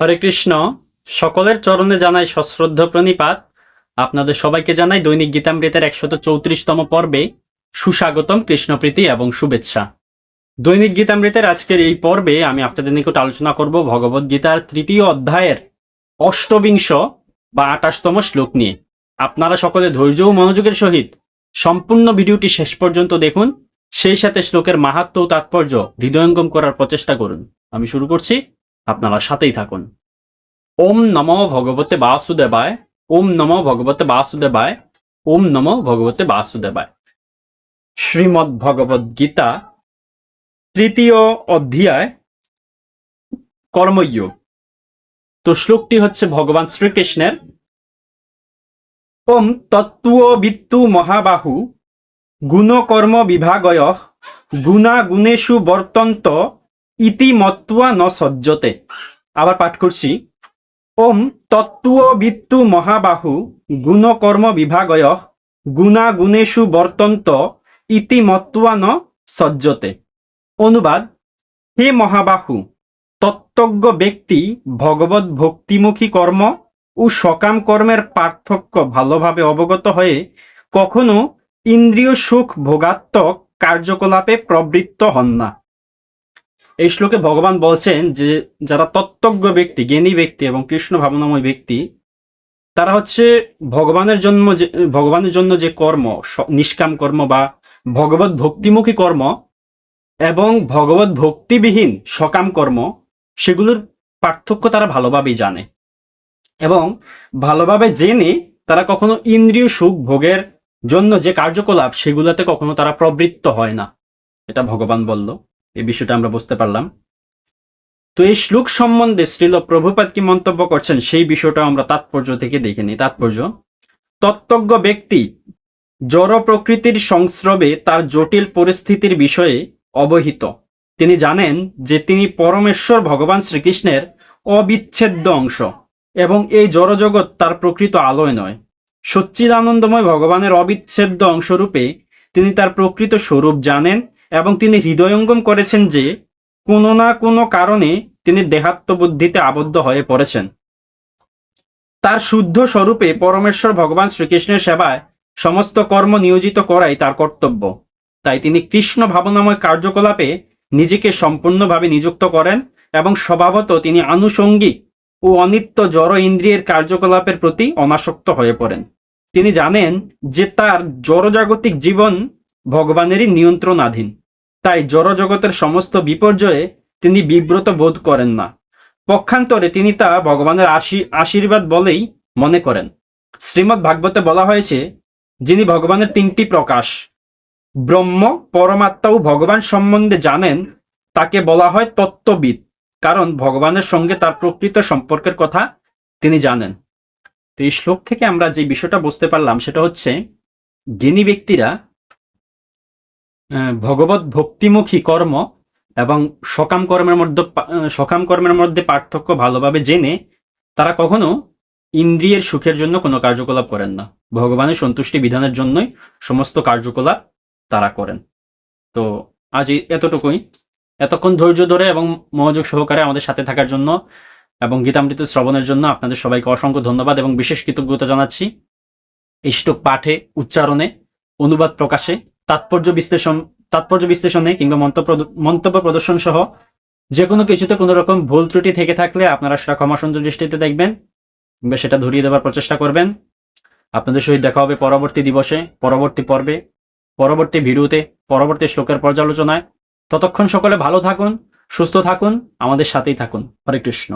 হরে কৃষ্ণ। সকলের চরণে জানাই সশ্রদ্ধ প্রণিপাত। আপনাদের সবাইকে জানাই দৈনিক গীতামৃতের একশত চৌত্রিশতম পর্বে সুস্বাগতম, কৃষ্ণপ্রীতি এবং শুভেচ্ছা। দৈনিক গীতামৃতের আজকের এই পর্বে আমি আপনাদের নিকট আলোচনা করব ভগবদ গীতার তৃতীয় অধ্যায়ের অষ্টবিংশ বা আঠাশতম শ্লোক নিয়ে। আপনারা সকলে ধৈর্য ও মনোযোগের সহিত সম্পূর্ণ ভিডিওটি শেষ পর্যন্ত দেখুন। সেই সাথে শ্লোকের মাহাত্ম ও তাৎপর্য হৃদয়ঙ্গম করার প্রচেষ্টা করুন। আমি শুরু করছি। আপনারা সাথেই থাকুন। ওম নম ভগবতে বাসুদেবায়, ওম নম ভগবতে বাসুদেবায়, ওম নম ভগবতে বাসুদেবায়। শ্রীমদ্ ভগবদ গীতা, তৃতীয় অধ্যায়, কর্মযোগ। তো শ্লোকটি হচ্ছে ভগবান শ্রীকৃষ্ণের, ওম তত্ত্ব বিত্তু মহাবাহু, গুণকর্ম বিভাগয় গুণা গুণেশু বর্তন্ত ইতি মত্ত্বা ন সজ্জতে। আবার পাঠ করছি। ওম তত্ত্ব বিত্তু মহাবাহু গুণকর্ম বিভাগয় গুণা গুণেশু বর্তন্ত ইতিমত্ত্বা ন সজ্জতে। অনুবাদ, হে মহাবাহু, তত্ত্বজ্ঞ ব্যক্তি ভগবত ভক্তিমুখী কর্ম ও সকাম কর্মের পার্থক্য ভালোভাবে অবগত হয়ে কখনো ইন্দ্রিয় সুখ ভোগাত্মক কার্যকলাপে প্রবৃত্ত হন না। এই শ্লোকে ভগবান বলছেন যে, যারা তত্ত্বজ্ঞ ব্যক্তি, জ্ঞানী ব্যক্তি এবং কৃষ্ণ ভাবনাময় ব্যক্তি, তারা হচ্ছে ভগবানের জন্য যে, ভগবানের জন্য যে কর্ম নিষ্কাম কর্ম বা ভগবত ভক্তিমুখী কর্ম এবং ভগবত ভক্তিবিহীন সকাম কর্ম, সেগুলোর পার্থক্য তারা ভালোভাবেই জানে এবং ভালোভাবে জেনে তারা কখনো ইন্দ্রিয় সুখ ভোগের জন্য যে কার্যকলাপ, সেগুলোতে কখনো তারা প্রবৃত্ত হয় না। এটা ভগবান বলল। এই বিষয়টা আমরা বুঝতে পারলাম। তো এই শ্লোক সম্বন্ধে শ্রীল প্রভুপাত কি মন্তব্য করছেন সেই বিষয়টা আমরা তাৎপর্য থেকে দেখে নিই। তাৎপর্য, তত্ত্বজ্ঞ ব্যক্তি জড় প্রকৃতির সংস্রবে তার জটিল পরিস্থিতির বিষয়ে অবহিত। তিনি জানেন যে তিনি পরমেশ্বর ভগবান শ্রীকৃষ্ণের অবিচ্ছেদ্য অংশ এবং এই জড়জগৎ তার প্রকৃত আলোয় নয়। সচ্চিদানন্দময় ভগবানের অবিচ্ছেদ্য অংশরূপে তিনি তার প্রকৃত স্বরূপ জানেন এবং তিনি হৃদয়ঙ্গম করেছেন যে কোনো না কোনো কারণে তিনি দেহাত্মবুদ্ধিতে আবদ্ধ হয়ে পড়েছেন। তার শুদ্ধ স্বরূপে পরমেশ্বর ভগবান শ্রীকৃষ্ণের সেবায় সমস্ত কর্ম নিয়োজিত করাই তার কর্তব্য। তাই তিনি কৃষ্ণ ভাবনাময় কার্যকলাপে নিজেকে সম্পূর্ণভাবে নিযুক্ত করেন এবং স্বভাবত তিনি আনুষঙ্গিক ও অনিত্য জড় ইন্দ্রিয়ের কার্যকলাপের প্রতি অনাসক্ত হয়ে পড়েন। তিনি জানেন যে তার জড়জাগতিক জীবন ভগবানেরই নিয়ন্ত্রণাধীন। তাই জড়জগতের সমস্ত বিপর্যয়ে তিনি বিব্রত বোধ করেন না। পক্ষান্তরে তিনি তা ভগবানের আশী- আশীর্বাদ বলেই মনে করেন। শ্রীমদ্ ভাগবতে বলা হয়েছে, যিনি ভগবানের তিনটি প্রকাশ, ব্রহ্ম, পরমাত্মা ও ভগবান সম্বন্ধে জানেন, তাকে বলা হয় তত্ত্ববিদ, কারণ ভগবানের সঙ্গে তার প্রকৃত সম্পর্কের কথা তিনি জানেন। তো এই শ্লোক থেকে আমরা যে বিষয়টা বুঝতে পারলাম, সেটা হচ্ছে জ্ঞানী ব্যক্তিরা ভগবত ভক্তিমুখী কর্ম এবং সকাম কর্মের মধ্যে সকাম কর্মের মধ্যে পার্থক্য ভালোভাবে জেনে তারা কখনো ইন্দ্রিয়ের সুখের জন্য কোনো কার্যকলাপ করেন না। ভগবানের সন্তুষ্টি বিধানের জন্যই সমস্ত কার্যকলাপ তারা করেন। তো আজ এতটুকুই। এতক্ষণ ধৈর্য ধরে এবং মনোযোগ সহকারে আমাদের সাথে থাকার জন্য এবং গীতামৃত শ্রবণের জন্য আপনাদের সবাইকে অসংখ্য ধন্যবাদ এবং বিশেষ কৃতজ্ঞতা জানাচ্ছি। শ্লোক পাঠে উচ্চারণে, অনুবাদ প্রকাশে তাৎপর্য বিশ্লেষণ, তাৎপর্য বিশ্লেষণে কিংবা মন্তব্য মন্তব্য প্রদর্শন সহ যে কোনো কিছুতে কোনো রকম ভুল ত্রুটি থেকে থাকলে আপনারা সেটা ক্ষমা সুন্দর দৃষ্টিতে দেখবেন কিংবা সেটা ধরিয়ে দেওয়ার প্রচেষ্টা করবেন। আপনাদের সহিত দেখা হবে পরবর্তী দিবসে, পরবর্তী পর্বে, পরবর্তী ভিডিওতে, পরবর্তী শ্লোকের পর্যালোচনায়। ততক্ষণ সকলে ভালো থাকুন, সুস্থ থাকুন, আমাদের সাথেই থাকুন। হরে কৃষ্ণ।